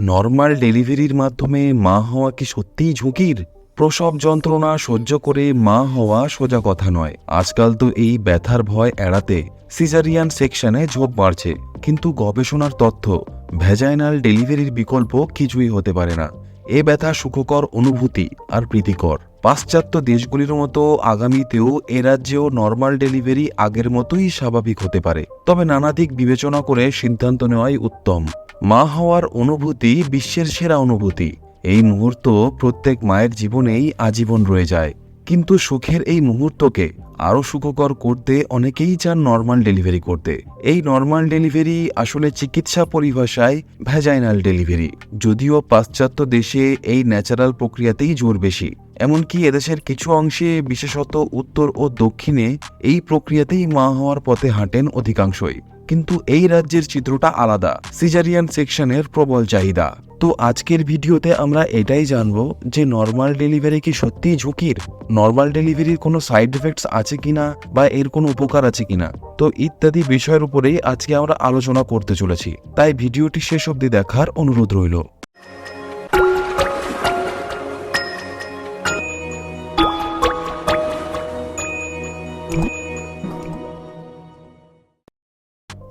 Normal ডেলিভারির মাধ্যমে মা হওয়া কি সত্যিই ঝুঁকির? প্রসব যন্ত্রণা সহ্য করে মা হওয়া সোজা কথা নয়। আজকাল তো এই ব্যথার ভয় এড়াতে সিজারিয়ান সেকশনে ঝোঁক বাড়ছে। কিন্তু গবেষণার তথ্য ভ্যাজাইনাল ডেলিভারির বিকল্প কিছুই হতে পারে না। এ ব্যথা সুখকর অনুভূতি আর প্রীতিকর। পাশ্চাত্য দেশগুলির মতো আগামীতেও এ রাজ্যেও নর্মাল ডেলিভারি আগের মতোই স্বাভাবিক হতে পারে। তবে নানা দিক বিবেচনা করে সিদ্ধান্ত নেওয়াই উত্তম। মা হওয়ার অনুভূতি বিশ্বের সেরা অনুভূতি। এই মুহূর্ত প্রত্যেক মায়ের জীবনেই আজীবন রয়ে যায়। কিন্তু সুখের এই মুহূর্তকে আরও সুখকর করতে অনেকেই চান নর্মাল ডেলিভারি করতে। এই নর্মাল ডেলিভারি আসলে চিকিৎসা পরিভাষায় ভ্যাজাইনাল ডেলিভারি যদিও পাশ্চাত্য দেশে এই ন্যাচারাল প্রক্রিয়াতেই জোর বেশি। এমনকি এদেশের কিছু অংশে, বিশেষত উত্তর ও দক্ষিণে, এই প্রক্রিয়াতেই মা হওয়ার পথে হাঁটেন অধিকাংশই। কিন্তু এই রাজ্যের চিত্রটা আলাদা। সিজারিয়ান সেকশনের প্রবল চাহিদা। তো আজকের ভিডিওতে আমরা এটাই জানব যে নর্মাল ডেলিভারি কি সত্যিই ঝুঁকির? নর্মাল ডেলিভারির কোনো সাইড এফেক্টস আছে কিনা বা এর কোনো উপকার আছে কিনা? তো ইত্যাদি বিষয়ের উপরেই আজকে আমরা আলোচনা করতে চলেছি। তাই ভিডিওটি শেষ অবধি দেখার অনুরোধ রইল।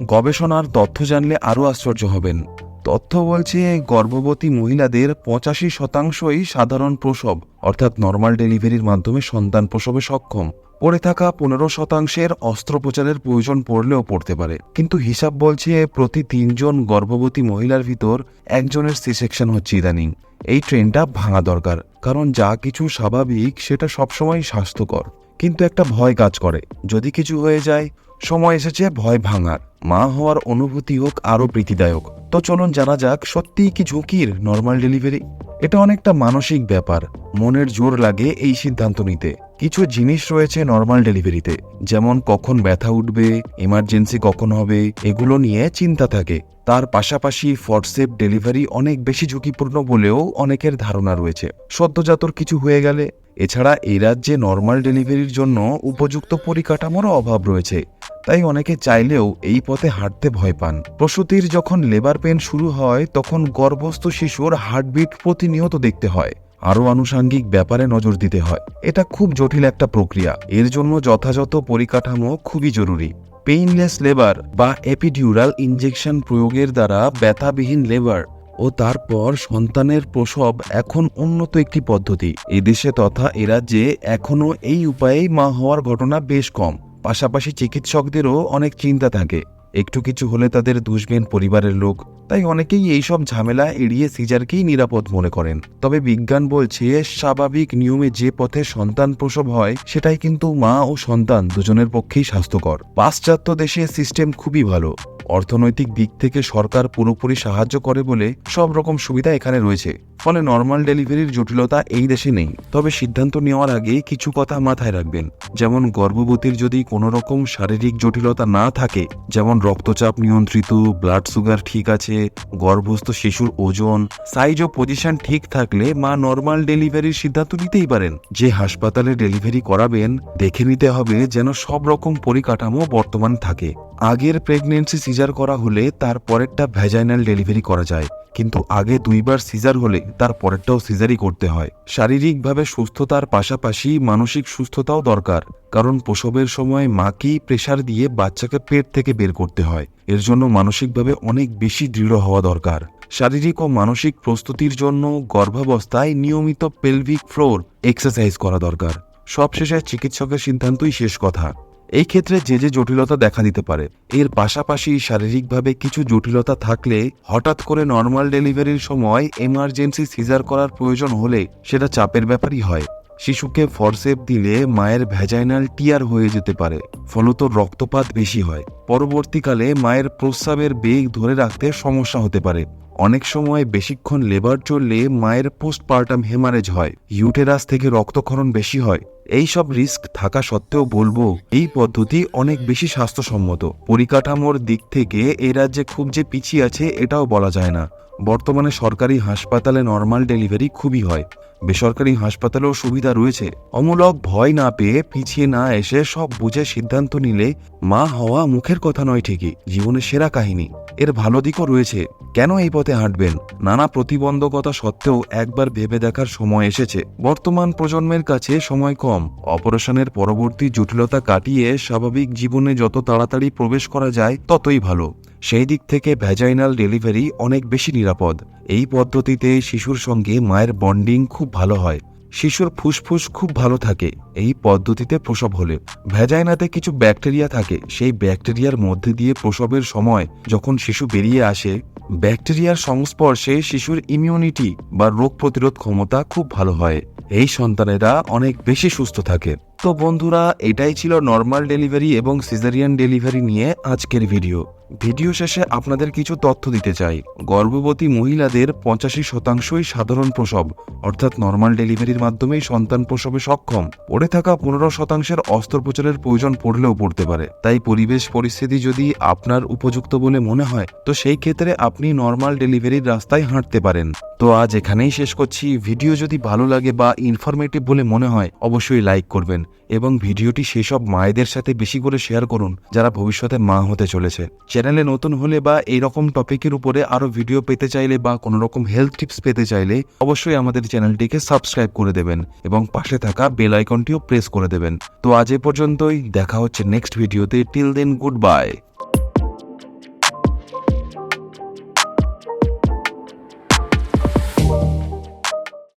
গবেষণার তথ্য জানলে আরও আশ্চর্য হবেন। তথ্য বলছে, গর্ভবতী মহিলাদের পঁচাশি শতাংশই সাধারণ প্রসব, অর্থাৎ নর্মাল ডেলিভারির মাধ্যমে সন্তান প্রসবে সক্ষম। পড়ে থাকা পনেরো শতাংশের অস্ত্রোপচারের প্রয়োজন পড়লেও পড়তে পারে। কিন্তু হিসাব বলছে, প্রতি তিনজন গর্ভবতী মহিলার ভিতর একজনের সিসেকশন হচ্ছে ইদানিং। এই ট্রেনটা ভাঙা দরকার, কারণ যা কিছু স্বাভাবিক সেটা সবসময় স্বাস্থ্যকর। কিন্তু একটা ভয় কাজ করে। যদি কিছু হয়ে যায়, সময় এসেছে ভয় ভাঙার। মা হওয়ার অনুভূতি হোক আরও প্রীতিদায়ক। তো চলুন জানা যাক, সত্যিই কি ঝুঁকির নর্মাল ডেলিভারি এটা অনেকটা মানসিক ব্যাপার। মনের জোর লাগে এই সিদ্ধান্ত নিতে। কিছু জিনিস রয়েছে নর্মাল ডেলিভারিতে যেমন কখন ব্যথা উঠবে এমার্জেন্সি কখন হবে, এগুলো নিয়ে চিন্তা থাকে। তার পাশাপাশি ফটসেপ ডেলিভারি অনেক বেশি ঝুঁকিপূর্ণ বলেও অনেকের ধারণা রয়েছে। সদ্যজাতর কিছু হয়ে গেলে। এছাড়া এই রাজ্যে নর্মাল ডেলিভারির জন্য উপযুক্ত পরিকাঠামোরও অভাব রয়েছে। তাই অনেকে চাইলেও এই পথে হাঁটতে ভয় পান। প্রসূতির যখন লেবার পেন শুরু হয়, তখন গর্ভস্থ শিশুর হার্টবিট প্রতিনিয়ত দেখতে হয়। আরও আনুষাঙ্গিক ব্যাপারে নজর দিতে হয়। এটা খুব জটিল একটা প্রক্রিয়া। এর জন্য যথাযথ পরিকাঠামো খুবই জরুরি। পেইনলেস লেবার বা এপিডিউরাল ইনজেকশন প্রয়োগের দ্বারা ব্যথাবিহীন লেবার ও তারপর সন্তানের প্রসব এখন উন্নত একটি পদ্ধতি। এদেশে তথা এ রাজ্যে এখনও এই উপায়েই মা হওয়ার ঘটনা বেশ কম। পাশাপাশি চিকিৎসকদেরও অনেক চিন্তা থাকে। একটু কিছু হলে তাদের দুষবেন পরিবারের লোক, তাই অনেকেই এইসব ঝামেলা এড়িয়ে সিজারকেই নিরাপদ মনে করেন। তবে বিজ্ঞান বলছে, স্বাভাবিক নিয়মে যে পথে সন্তান প্রসব হয়, সেটাই কিন্তু মা ও সন্তান দুজনের পক্ষেই স্বাস্থ্যকর। পাশ্চাত্য দেশে সিস্টেম খুবই ভালো। অর্থনৈতিক দিক থেকে সরকার পুরোপুরি সাহায্য করে বলে সব রকম সুবিধা এখানে রয়েছে। ফলে নর্মাল ডেলিভারির জটিলতা এই দেশে নেই। তবে সিদ্ধান্ত নেওয়ার আগে কিছু কথা মাথায় রাখবেন। যেমন গর্ভবতীর যদি কোনো রকম শারীরিক জটিলতা না থাকে, যেমন রক্তচাপ নিয়ন্ত্রিত ব্লাড সুগার ঠিক আছে, গর্ভস্থ শিশুর ওজন সাইজ ও পজিশন ঠিক থাকলে মা নর্মাল ডেলিভারির সিদ্ধান্ত নিতেই পারেন। যে হাসপাতালে ডেলিভারি করাবেন, দেখে নিতে হবে যেন সব রকম পরিকাঠামো বর্তমান থাকে। আগের প্রেগনেন্সি সিজার করা হলে তার পরেরটা ভ্যাজাইনাল ডেলিভারি করা যায়। কিন্তু আগে দুইবার সিজার হলে তার পরেরটাও সিজারই করতে হয়। শারীরিকভাবে সুস্থতার পাশাপাশি মানসিক সুস্থতাও দরকার, কারণ প্রসবের সময় মাকেই প্রেশার দিয়ে বাচ্চাকে পেট থেকে বের করতে হয়। এর জন্য মানসিকভাবে অনেক বেশি দৃঢ় হওয়া দরকার। শারীরিক ও মানসিক প্রস্তুতির জন্য গর্ভাবস্থায় নিয়মিত পেলভিক ফ্লোর এক্সারসাইজ করা দরকার। সবশেষে চিকিৎসকের সিদ্ধান্তই শেষ কথা। এই ক্ষেত্রে যে যে জটিলতা দেখা দিতে পারে, এর পাশাপাশি শারীরিকভাবে কিছু জটিলতা থাকলে হঠাৎ করে নর্মাল ডেলিভারির সময় এমার্জেন্সি সিজার করার প্রয়োজন হলে সেটা চাপের ব্যাপারই হয়। শিশুকে ফরসেপ দিলে মায়ের ভ্যাজাইনাল টিয়ার হয়ে যেতে পারে, ফলত রক্তপাত বেশি হয়। পরবর্তীকালে মায়ের প্রস্রাবের বেগ ধরে রাখতে সমস্যা হতে পারে। অনেক সময় বেশিক্ষণ লেবার চললে মায়ের পোস্টপার্টাম হেমারেজ হয়, ইউটেরাস থেকে রক্তক্ষরণ বেশি হয়। এই সব রিস্ক থাকা সত্ত্বেও বলব, এই পদ্ধতি অনেক বেশি স্বাস্থ্যসম্মত। পরিকাঠামোর দিক থেকে এই রাজ্যে খুব যে পিছিয়ে আছে এটাও বলা যায় না। বর্তমানে সরকারি হাসপাতালে নর্মাল ডেলিভারি খুবই হয়। বেসরকারি হাসপাতালেও সুবিধা রয়েছে। অমূলক ভয় না পেয়ে পিছিয়ে না এসে সব বুঝে সিদ্ধান্ত নিলে মা হওয়া মুখের কথা নয় ঠিকই, জীবনের সেরা কাহিনী। এর ভালো দিকও রয়েছে। কেন এই পথে হাঁটবেন? নানা প্রতিবন্ধকতা সত্ত্বেও একবার ভেবে দেখার সময় এসেছে। বর্তমান প্রজন্মের কাছে সময় কম। অপারেশনের পরবর্তী জটিলতা কাটিয়ে স্বাভাবিক জীবনে যত তাড়াতাড়ি প্রবেশ করা যায়, ততই ভালো। সেই দিক থেকে ভ্যাজাইনাল ডেলিভারি অনেক বেশি নিরাপদ। এই পদ্ধতিতে শিশুর সঙ্গে মায়ের বন্ডিং খুব ভালো হয়। শিশুর ফুসফুস খুব ভালো থাকে। এই পদ্ধতিতে প্রসব হলে। ভ্যাজাইনাতে কিছু ব্যাকটেরিয়া থাকে। সেই ব্যাকটেরিয়ার মধ্যে দিয়ে প্রসবের সময় যখন শিশু বেরিয়ে আসে, ব্যাকটেরিয়ার সংস্পর্শে শিশুর ইমিউনিটি বা রোগ প্রতিরোধ ক্ষমতা খুব ভালো হয়। এই সন্তানেরা অনেক বেশি সুস্থ থাকে। তো বন্ধুরা, এটাই ছিল নর্মাল ডেলিভারি এবং সিজারিয়ান ডেলিভারি নিয়ে আজকের ভিডিও ভিডিও শেষে আপনাদের কিছু তথ্য দিতে চাই। গর্ভবতী মহিলাদের পঁচাশি শতাংশই সাধারণ প্রসব, অর্থাৎ নর্মাল ডেলিভারির মাধ্যমেই সন্তান প্রসবে সক্ষম। পড়ে থাকা পনেরো শতাংশের অস্ত্রোপচারের প্রয়োজন পড়লেও পড়তে পারে। তাই পরিবেশ পরিস্থিতি যদি আপনার উপযুক্ত বলে মনে হয়, তো সেই ক্ষেত্রে আপনি নর্মাল ডেলিভারির রাস্তায় হাঁটতে পারেন। তো আজ এখানেই শেষ করছি। ভিডিও যদি ভালো লাগে বা ইনফরমেটিভ বলে মনে হয়, অবশ্যই লাইক করবেন। এবং ভিডিওটি সেসব মায়েদের সাথে বেশি করে শেয়ার করুন, যারা ভবিষ্যতে মা হতে চলেছে। চ্যানেলে নতুন হলে বা এই রকম টপিকের উপরে আরও ভিডিও পেতে চাইলে বা কোনো রকম হেলথ টিপস পেতে চাইলে অবশ্যই আমাদের চ্যানেলটিকে সাবস্ক্রাইব করে দেবেন এবং পাশে থাকা বেল আইকনটিও প্রেস করে দেবেন। তো আজ এ পর্যন্তই, দেখা হচ্ছে নেক্সট ভিডিওতে টিল দেন গুড বাই